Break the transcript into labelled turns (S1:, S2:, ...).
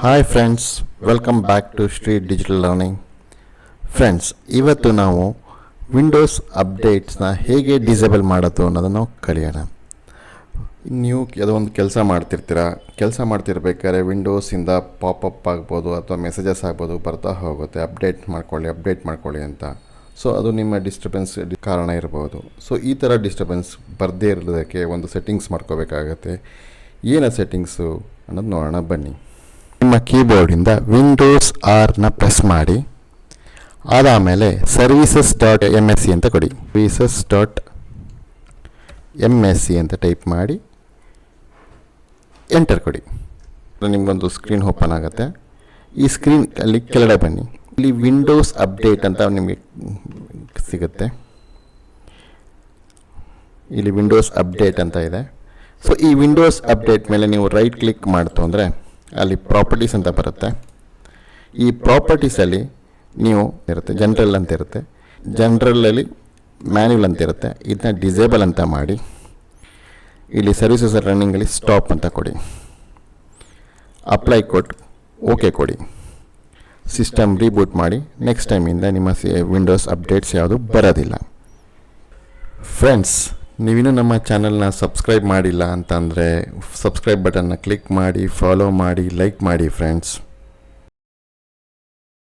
S1: Hi friends welcome back to street digital learning friends ಇವತ್ತು ನಾವು Windows ಅಪ್ಡೇಟ್ಸ್ನ ಹೇಗೆ disable ಮಾಡೋದು ಅನ್ನೋದನ್ನು ಕಲಿಯೋಣ. ನೀವು ಯಾವುದೋ ಒಂದು ಕೆಲಸ ಮಾಡ್ತಿರ್ತೀರ? ಕೆಲಸ ಮಾಡ್ತಿರ್ಬೇಕಾದ್ರೆ ವಿಂಡೋಸಿಂದ ಪಾಪಪ್ ಆಗ್ಬೋದು ಅಥವಾ ಮೆಸೇಜಸ್ ಆಗ್ಬೋದು ಬರ್ತಾ ಹೋಗುತ್ತೆ. ಅಪ್ಡೇಟ್ ಮಾಡ್ಕೊಳ್ಳಿ ಅಪ್ಡೇಟ್ ಮಾಡ್ಕೊಳ್ಳಿ ಅಂತ. ಸೊ ಅದು ನಿಮ್ಮ ಡಿಸ್ಟರ್ಬೆನ್ಸ್ ಕಾರಣ ಇರ್ಬೋದು. ಸೊ ಈ ಥರ ಡಿಸ್ಟರ್ಬೆನ್ಸ್ ಬರದೇ ಇರೋದಕ್ಕೆ ಒಂದು ಸೆಟ್ಟಿಂಗ್ಸ್ ಮಾಡ್ಕೋಬೇಕಾಗತ್ತೆ. ಏನ ಸೆಟ್ಟಿಂಗ್ಸು ಅನ್ನೋದು ನೋಡೋಣ ಬನ್ನಿ. ನಿಮ್ಮ ಕೀಬೋರ್ಡಿಂದ ವಿಂಡೋಸ್ ಆರ್ನ ಪ್ರೆಸ್ ಮಾಡಿ. ಅದಾದಮೇಲೆ services dot M S C ಅಂತ ಕೊಡಿ. Services dot M S C ಅಂತ ಟೈಪ್ ಮಾಡಿ. ಎಂಟರ್ ಕೊಡಿ. ನಿಮಗೊಂದು ಸ್ಕ್ರೀನ್ ಓಪನ್ ಆಗುತ್ತೆ. ಈ ಸ್ಕ್ರೀನ್ ಅಲ್ಲಿ ಕೆಳಗಡೆ ಬನ್ನಿ. ಇಲ್ಲಿ ವಿಂಡೋಸ್ ಅಪ್ಡೇಟ್ ಅಂತ ನಿಮಗೆ ಸಿಗುತ್ತೆ. ಇಲ್ಲಿ ವಿಂಡೋಸ್ ಅಪ್ಡೇಟ್ ಅಂತ ಇದೆ. ಸೊ ಈ ವಿಂಡೋಸ್ ಅಪ್ಡೇಟ್ ಮೇಲೆ ನೀವು ರೈಟ್ ಕ್ಲಿಕ್ ಮಾಡ್ತು ಅಂದರೆ ಅಲ್ಲಿ ಪ್ರಾಪರ್ಟೀಸ್ ಅಂತ ಬರುತ್ತೆ. ಈ ಪ್ರಾಪರ್ಟೀಸಲ್ಲಿ ನೀವು ಇರುತ್ತೆ ಜನರಲ್ ಅಂತ ಇರುತ್ತೆ. ಜನರಲಲ್ಲಿ ಮ್ಯಾನ್ಯುವಲ್ ಅಂತ ಇರುತ್ತೆ. ಇದನ್ನ ಡಿಸೇಬಲ್ ಅಂತ ಮಾಡಿ, ಇಲ್ಲಿ ಸರ್ವಿಸಸ್ ರನ್ನಿಂಗಲ್ಲಿ ಸ್ಟಾಪ್ ಅಂತ ಕೊಡಿ. ಅಪ್ಲೈ ಕೊಟ್ ಓಕೆ ಕೊಡಿ. ಸಿಸ್ಟಮ್ ರೀಬೂಟ್ ಮಾಡಿ ನೆಕ್ಸ್ಟ್ ಟೈಮಿಂದ ನಿಮ್ಮ ಸಿ ವಿಂಡೋಸ್ ಅಪ್ಡೇಟ್ಸ್ ಯಾವುದು ಬರೋದಿಲ್ಲ. ಫ್ರೆಂಡ್ಸ್ ನೀವಿನ್ನೂ ನಮ್ಮ ಚಾನಲ್ನ ಸಬ್ಸ್ಕ್ರೈಬ್ ಮಾಡಿಲ್ಲ ಅಂತಂದರೆ ಸಬ್ಸ್ಕ್ರೈಬ್ ಬಟನ್ನ ಕ್ಲಿಕ್ ಮಾಡಿ ಫಾಲೋ ಮಾಡಿ ಲೈಕ್ ಮಾಡಿ ಫ್ರೆಂಡ್ಸ್